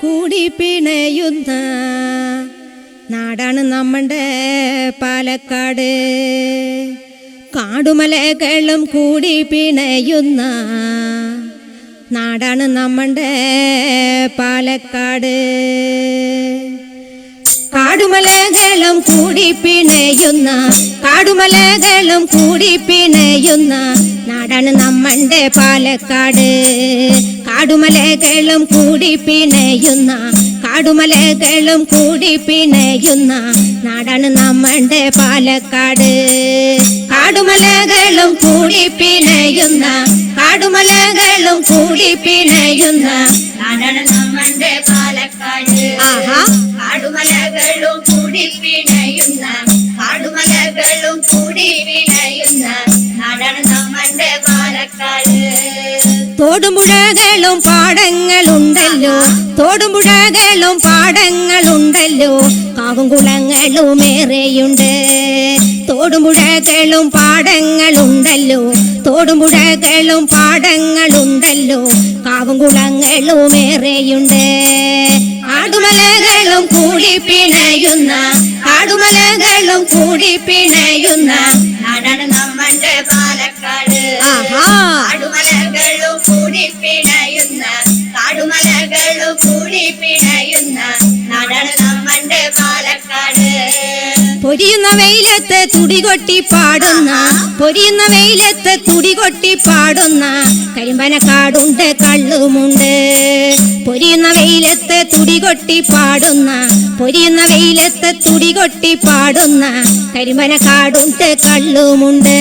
കൂടി പിണയുന്ന നാടാണ് നമ്മളുടെ പാലക്കാട്. കാടുമലകളും കൂടി പിണയുന്ന നാടാണ് നമ്മളുടെ പാലക്കാട്. കാടുമലകളും കൂടി പിണയുന്ന കാടുമലകളും കൂടി പിണയുന്ന നാടാണ് നമ്മളുടെ പാലക്കാട്. കാടുമലകളും കൂടി പിണയുന്ന കാടുമലകളും കൂടി പിണയുന്ന നാടാണ് നമ്മളുടെ പാലക്കാട്. കാടുമലകളും കൂടി പിണയുന്ന കാടുമലകളും കൂടി പിണയുന്ന നാടാണ് നമ്മളുടെ പാലക്കാട്. ആഹാ. കാടുമലകളും കൂടി പിണയുന്ന തോടുപുഴകളും പാടങ്ങളുണ്ടല്ലോ. തോടുമ്പുഴകളും പാടങ്ങളുണ്ടല്ലോ. കാവും കുളങ്ങളും ഏറെയുണ്ട്. തോടുമ്പുഴകളും പാടങ്ങളുണ്ടല്ലോ. തോടുമ്പുഴകളും പാടങ്ങളുണ്ടല്ലോ. കാവും കുളങ്ങളും ഏറെയുണ്ട്. ആടുമലകളും കൂടി പിണയുന്ന ആടുമലകളും കൂടി പിണയുന്ന. നാടാണ് നമ്മളുടെ പാലക്കാട്. ആടുമലകളും കൂടി പിണയുന്ന കാടുമലകളും കൂടി പിണയുന്ന നാടാണ് നമ്മളുടെ പാലക്കാട്. പൊരിയുന്ന വെയിലത്ത് തുടികൊട്ടി പാടുന്ന പൊരിയുന്ന വെയിലത്ത് തുടികൊട്ടി പാടുന്ന കരിമ്പനക്കാടുണ്ട് കള്ളുമുണ്ട്. പൊരിയുന്ന വെയിലത്ത് തുടികൊട്ടി പാടുന്ന പൊരിയുന്ന വെയിലത്ത് തുടികൊട്ടി പാടുന്ന കരിമ്പനക്കാടുണ്ട് കള്ളുമുണ്ട്.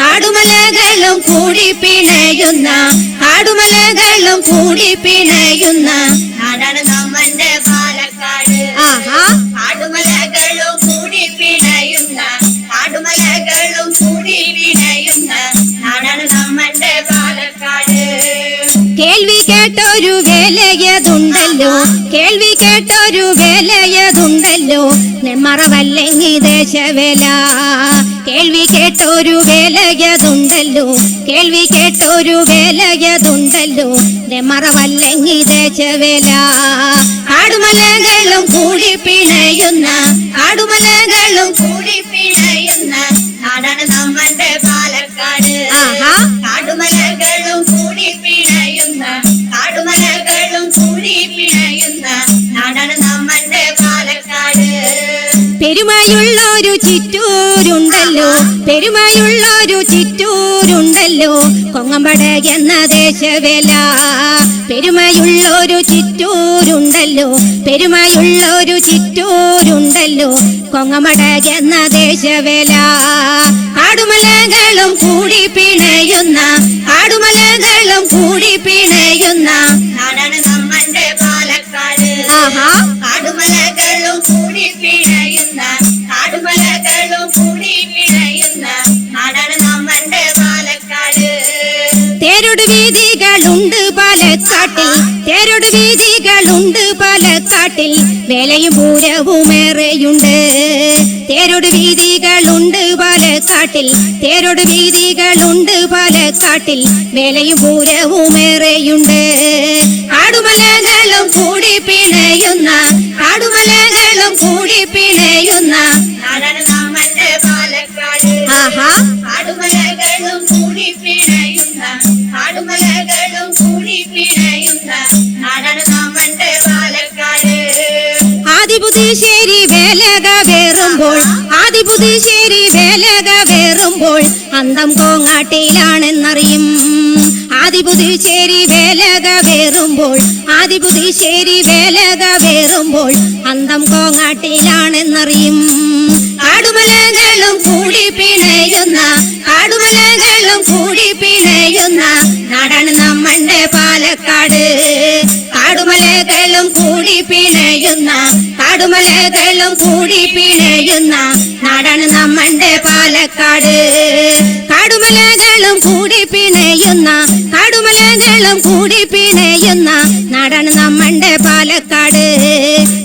കാടുമലകളും കൂടി പിണയുന്ന കാടുമലകളും കൂടി പിണയുന്ന നാടാണ് നമ്മളുടെ പാലക്കാട്. കാടുമലകളും കൂടി പിണയുന്ന കാടുമലകളും കൂടി പിണയുന്ന നാടാണ് നമ്മളുടെ പാലക്കാട്. കേൾവി കേട്ടൊരു വേലയതുണ്ടല്ലോ. കേൾവി കേട്ടൊരു വേലയതുണ്ടല്ലോ. നെമ്മറവല്ലെങ്കിൽ ദേശവേല. കേൾവി കേട്ടൊരു വേലയതുണ്ടല്ലോ കേൾവി കേട്ടൊരു വേലയതുണ്ടല്ലോ മറവല്ലെങ്കിൽ ദേശവേല ആടുമലകളും കൂടി പിണയുന്ന ആടുമലകളും കൂടി പെരുമയുള്ളൊരു ചിറ്റൂരുണ്ടല്ലോ പെരുമയുള്ളൊരു ചിറ്റൂരുണ്ടല്ലോ കൊങ്ങമ്പട എന്ന ദേശവേല. പെരുമയുള്ളൊരു ചിറ്റൂരുണ്ടല്ലോ പെരുമയുള്ളൊരു ചിറ്റൂരുണ്ടല്ലോ കൊങ്ങമട എന്ന ദേശവേല. ആടുമലകളും കൂടി പിണയുന്ന ആടുമലകളും കൂടി പിണയുന്ന നാടാണ് തേരൊട് വീതികളുണ്ട് പാലക്കാട്ടിൽ തേരൊട് വീതികളുണ്ട് പാലക്കാട്ടിൽ വേലയും പൂരവുമേറെയുണ്ട് തേരൊട് വീതികളുണ്ട് പാലക്കാട്ടിൽ തേരൊട് വീതികളുണ്ട് പാലക്കാട്ടിൽ വേലയും പൂരവുമേറെയുണ്ട് ആടുമലകളും കൂടി പിണയുന്ന ആടുമലകളും കൂടി വേലക വേറുമ്പോൾ ആദിപുതിശ്ശേരി വേലക വേറുമ്പോൾ അന്തം കോങ്ങാട്ടിലാണെന്നറിയും. ആദിപുതിശ്ശേരി വേലക വേറുമ്പോൾ ആദിപുതിശ്ശേരി വേലക വേറുമ്പോൾ അന്തം കോങ്ങാട്ടിയിലാണെന്നറിയും കാടുമലകളും കൂടി പിണയുന്ന കാടുമലകളും കൂടി പിണയുന്ന നാടാണ് നമ്മളുടെ പാലക്കാട്. കാടുമലകളും കൂടി പിണയുന്ന കടുമലകളും കൂടി പിണയുന്ന നാടാണ് നമ്മന്റെ പാലക്കാട്. കടുമലകളും കൂടി പിണയുന്ന കടുമലകളും കൂടി പിണയുന്ന നാടാണ് നമ്മന്റെ പാലക്കാട്.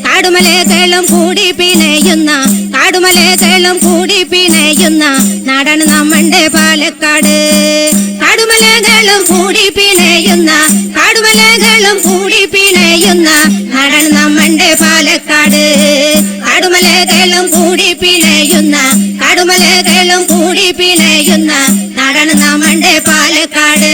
കടുമലകളും കൂടി പിണയുന്ന കടുമലകളും കൂടി പിണയുന്ന നാടാണ് നമ്മന്റെ പാലക്കാട്. പാലക്കാട്. കടുമലകളും കൂടി പിണയുന്ന കടുമലകളും കൂടി പിണയുന്ന നടന്ന നമ്മുടെ പാലക്കാട്.